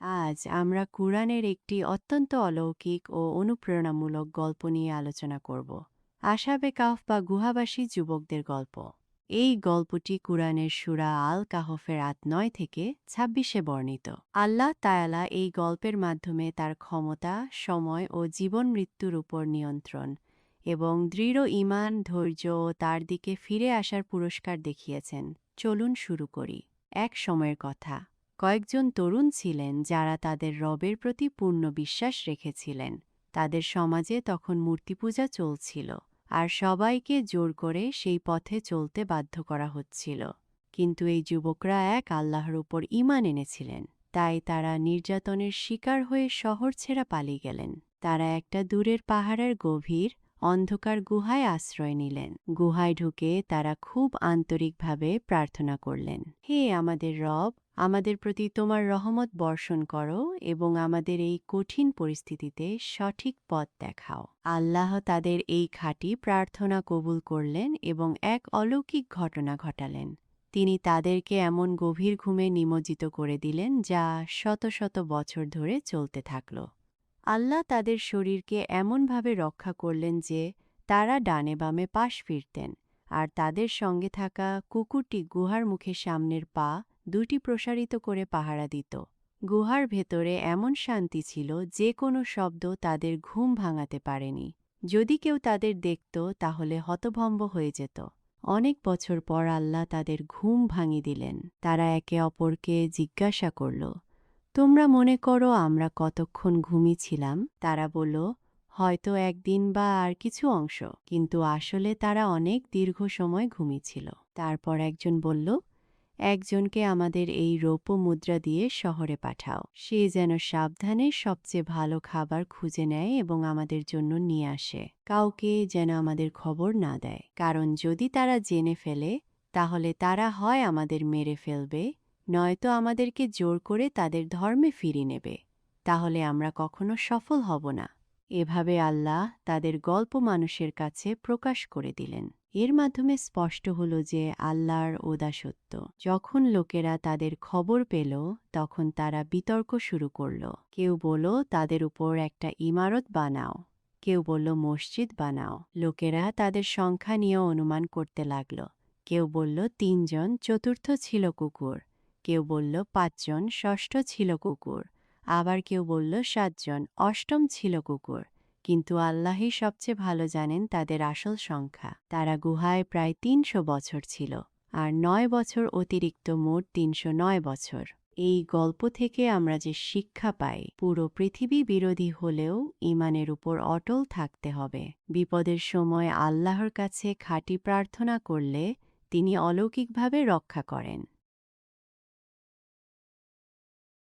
আজ আমরা কুরআনের একটি অত্যন্ত অলৌকিক ও অনুপ্রেরণামূলক গল্প নিয়ে আলোচনা করব। আশাবে কাহফ বা গুহাবাসী যুবকদের গল্প। এই গল্পটি কুরআনের সুরা আল কাহফের আট নয় থেকে ছাব্বিশে বর্ণিত। আল্লাহ তায়ালা এই গল্পের মাধ্যমে তার ক্ষমতা, সময় ও জীবন মৃত্যুর উপর নিয়ন্ত্রণ এবং দৃঢ় ঈমান, ধৈর্য ও তার দিকে ফিরে আসার পুরস্কার দেখিয়েছেন। চলুন শুরু করি। এক সময়ের কথা। কয়েকজন তরুণ ছিলেন যারা তাদের রবের প্রতি পূর্ণ বিশ্বাস রেখেছিলেন। তাদের সমাজে তখন মূর্তিপূজা চলছিল আর সবাইকে জোর করে সেই পথে চলতে বাধ্য করা হচ্ছিল। কিন্তু এই যুবকরা এক আল্লাহর উপর ঈমান এনেছিলেন, তাই তারা নির্যাতনের শিকার হয়ে শহর ছেড়া পালিয়ে গেলেন। তারা একটা দূরের পাহাড়ের গভীর অন্ধকার গুহায় আশ্রয় নিলেন। গুহায় ঢুকে তারা খুব আন্তরিকভাবে প্রার্থনা করলেন, হে আমাদের রব, আমাদের প্রতি তোমার রহমত বর্ষণ করো এবং আমাদের এই কঠিন পরিস্থিতিতে সঠিক পথ দেখাও। আল্লাহ তাদের এই খাঁটি প্রার্থনা কবুল করলেন এবং এক অলৌকিক ঘটনা ঘটালেন। তিনি তাদেরকে এমন গভীর ঘুমে নিমজ্জিত করে দিলেন যা শত শত বছর ধরে চলতে থাকল। আল্লাহ তাদের শরীরকে এমনভাবে রক্ষা করলেন যে তারা ডানে বামে পাশ ফিরতেন, আর তাদের সঙ্গে থাকা কুকুরটি গুহার মুখে সামনের পা দুটি প্রসারিত করে পাহারা দিত। গুহার ভেতরে এমন শান্তি ছিল যে কোনো শব্দ তাদের ঘুম ভাঙাতে পারেনি। যদি কেউ তাদের দেখত, তাহলে হতভম্ব হয়ে যেত। অনেক বছর পর আল্লাহ তাদের ঘুম ভাঙি দিলেন। তারা একে অপরকে জিজ্ঞাসা করল তোমরা মনে করো আমরা কতক্ষণ ঘুমিয়েছিলাম? তারা বলল, হয়তো একদিন বা আর কিছু অংশ। কিন্তু আসলে তারা অনেক দীর্ঘ সময় ঘুমিয়েছিল। তারপর একজন বলল, একজনকে আমাদের এই রৌপ্য মুদ্রা দিয়ে শহরে পাঠাও। সে যেন সাবধানে সবচেয়ে ভালো খাবার খুঁজে নেয় এবং আমাদের জন্য নিয়ে আসে। কাউকে যেন আমাদের খবর না দেয়। কারণ যদি তারা জেনে ফেলে, তাহলে তারা হয় আমাদের মেরে ফেলবে। নয়তো আমাদেরকে জোর করে তাদের ধর্মে ফিরিয়ে নেবে। তাহলে আমরা কখনো সফল হব না। এভাবে আল্লাহ তাদের গল্প মানুষের কাছে প্রকাশ করে দিলেন। এর মাধ্যমে স্পষ্ট হল যে আল্লাহর ওদাসত্য যখন লোকেরা তাদের খবর পেল, তখন তারা বিতর্ক শুরু করল। কেউ বলল, তাদের উপর একটা ইমারত বানাও। কেউ বলল, মসজিদ বানাও। লোকেরা তাদের সংখ্যা নিয়ে অনুমান করতে লাগল। কেউ বলল, তিনজন চতুর্থ ছিল কুকুর। কেউ বলল, পাঁচজন, ষষ্ঠ ছিল কুকুর। আবার কেউ বলল, সাতজন, অষ্টম ছিল কুকুর। কিন্তু আল্লাহই সবচেয়ে ভালো জানেন তাদের আসল সংখ্যা। তারা গুহায় প্রায় তিনশো বছর ছিল, আর নয় বছর অতিরিক্ত মোট তিনশো নয় বছর। এই গল্প থেকে আমরা যে শিক্ষা পাই, পুরো পৃথিবী বিরোধী হলেও ইমানের উপর অটল থাকতে হবে। বিপদের সময় আল্লাহর কাছে খাঁটি প্রার্থনা করলে তিনি অলৌকিকভাবে রক্ষা করেন।